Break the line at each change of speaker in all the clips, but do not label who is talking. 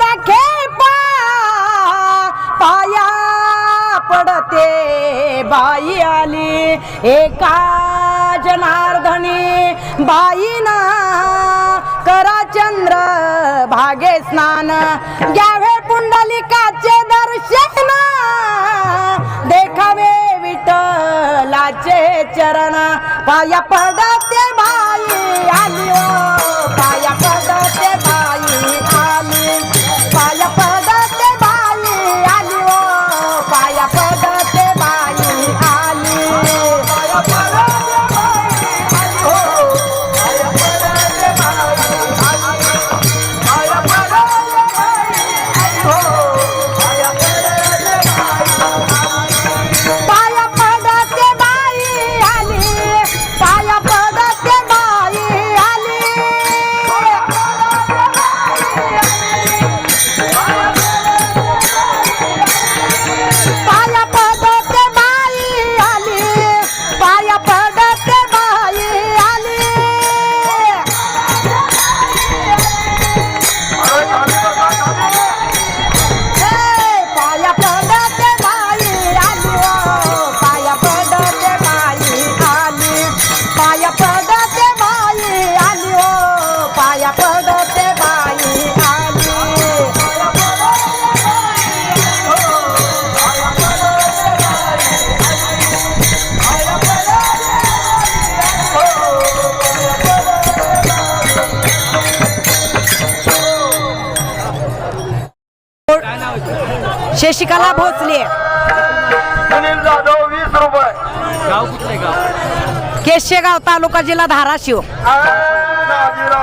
देखे पाया पडते बाई आली. एका जनार्दनी बाईना करा चंद्र भागे स्नान. घ्यावे पुंडलिकाचे दर्शन देखावे विठलाचे चरण. पाया पडते बाई आली शशिकला भोसले
सुनील जाधव वीस रुपये
गाव कुठले गाव
केशेगाव तालुका जिल्हा धाराशिव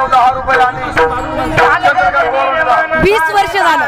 दहा रुपये आणि.
वीस वर्ष
झालं